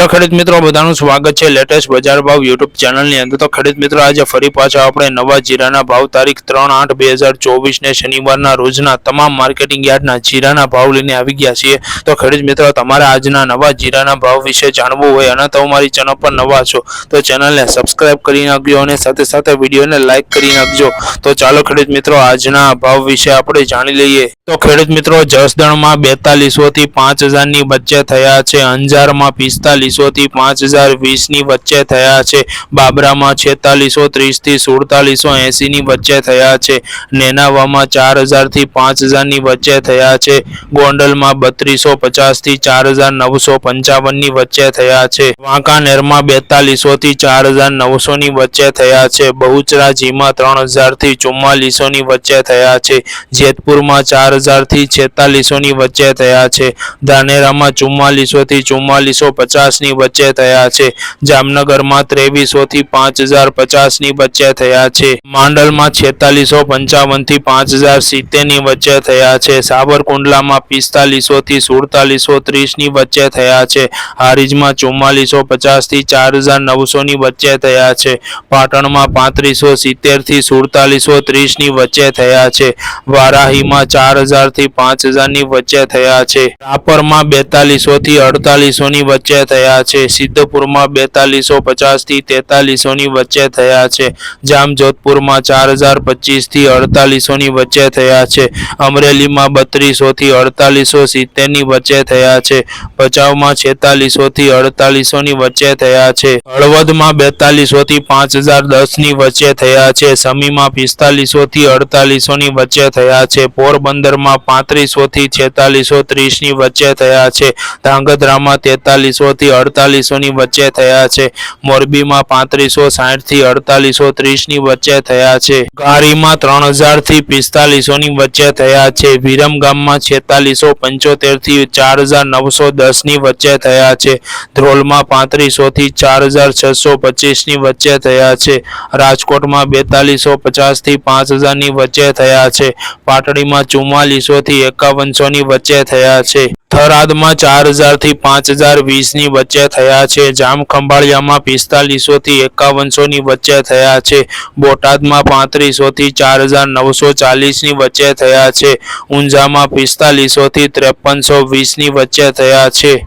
Hello ખેડૂત મિત્રો, બધાનું સ્વાગત છે લેટેસ્ટ બજાર ભાવ યુટ્યુબ ચેનલની અંદર. તો ખેડૂત મિત્રો, આજે ફરી પાછા આપણે નવા જીરાના ભાવ તારીખ ત્રણ આઠ બે હજાર ચોવીસને શનિવારના રોજના તમામ માર્કેટિંગ યાર્ડના જીરાના ભાવ લઈને આવી ગયા છીએ. તો ખેડૂત મિત્રો, તમારે આજના નવા જીરાના ભાવ વિશે જાણવું હોય અને તમારી ચેનલ પર નવા છો, તો ચેનલને સબસ્ક્રાઇબ કરી નાખજો અને સાથે સાથે વિડીયોને લાઇક કરી નાખજો. તો ચાલો ખેડૂત મિત્રો, આજના ભાવ વિશે આપણે જાણી લઈએ. તો ખેડૂત મિત્રો, જસદણમાં બેતાલીસો થી પાંચ હજારની વચ્ચે થયા છે. અંજારમાં પિસ્તાલીસો થી પાંચ હજાર વીસની વચ્ચે થયા છે. બાબરામાં છેતાલીસો ત્રીસથી સુડતાલીસો એંસીની વચ્ચે થયા છે. નેનાવામાં ચાર હજારથી પાંચ હજારની વચ્ચે થયા છે. ગોંડલમાં બત્રીસો પચાસથી ચાર હજાર નવસો પંચાવનની વચ્ચે થયા છે. વાંકાનેરમાં બેતાલીસો થી ચાર હજાર નવસોની વચ્ચે થયા છે. બહુચરાજીમાં ત્રણ હજારથી ચુમ્માલીસોની વચ્ચે થયા છે. જેતપુરમાં ચાર હજારથી છેતાલીસોની વચ્ચે થયા છે. ધાનેરામાં ચુમ્માલીસોથી ચુમ્માલીસો પચાસની વચ્ચે થયા છે. જામનગરમાં ત્રેવીસોથી પાંચ હજાર પચાસની વચ્ચે થયા છે. માંડલમાં છેતાલીસો પંચાવનથી પાંચ હજાર સિત્તેરની વચ્ચે થયા છે. સાબરકુંડલામાં પિસ્તાલીસોથી સુડતાલીસો ત્રીસની વચ્ચે થયા છે. હારીજમાં ચુમ્માલીસો પચાસથી ચાર હજાર નવસોની વચ્ચે થયા છે. પાટણમાં પાંત્રીસો સિત્તેરથી સુડતાલીસો ત્રીસની વચ્ચે થયા છે. વારાહીમાં ચાર હજારથી પાંચ હજારની વચ્ચે થયા છે. રાપરમાં બેતાલીસોથી અડતાલીસોની વચ્ચે થયા છે. સિદ્ધપુરમાં બેતાલીસો પચાસથી તેતાલીસોની વચ્ચે થયા છે. જામજોધપુરમાં ચાર હજાર પચીસથી અડતાલીસોની વચ્ચે થયા છે. અમરેલીમાં બત્રીસોથી અડતાલીસો સિત્તેરની વચ્ચે થયા છે. ભચાઉમાં છેતાલીસોથી અડતાલીસોની વચ્ચે થયા છે. હળવદમાં બેતાલીસોથી પાંચ હજાર દસની વચ્ચે થયા છે. સમીમાં પિસ્તાલીસોથી અડતાલીસોની વચ્ચે થયા છે. પોરબંદરમાં પાંત્રીસોથી છેતાલીસો ત્રીસની વચ્ચે થયા છે. ધાંગધ્રામાં તેતાલીસોથી અડતાલીસોની વચ્ચે થયા છે. મોરબીમાં પાંત્રીસો સાઠથી અડતાલીસો ત્રીસની વચ્ચે થયા છે. ગારીમાં ત્રણ હજારથી પિસ્તાલીસોની વચ્ચે થયા છે. વિરમગામમાં છેતાલીસો પંચોતેરથી ચાર હજાર નવસો દસની વચ્ચે થયા છે. ધ્રોલમાં પાંત્રીસોથી ચાર હજાર છસો પચીસની વચ્ચે થયા છે. રાજકોટમાં બેતાલીસો પચાસથી પાંચ હજારની વચ્ચે થયા છે. પાટડીમાં ચુમ્માલીસોથી એકાવનસોની વચ્ચે થયા છે. થરાદમાં ચાર હજારથી પાંચ હજાર વીસની વચ્ચે થયા છે. જામખંભાળિયામાં પિસ્તાલીસોથી એકાવનસોની વચ્ચે થયા છે. બોટાદમાં પાંત્રીસોથી ચાર હજાર નવસો ચાલીસની વચ્ચે થયા છે. ઊંઝામાં પિસ્તાલીસોથી ત્રેપનસો વીસની વચ્ચે થયા છે.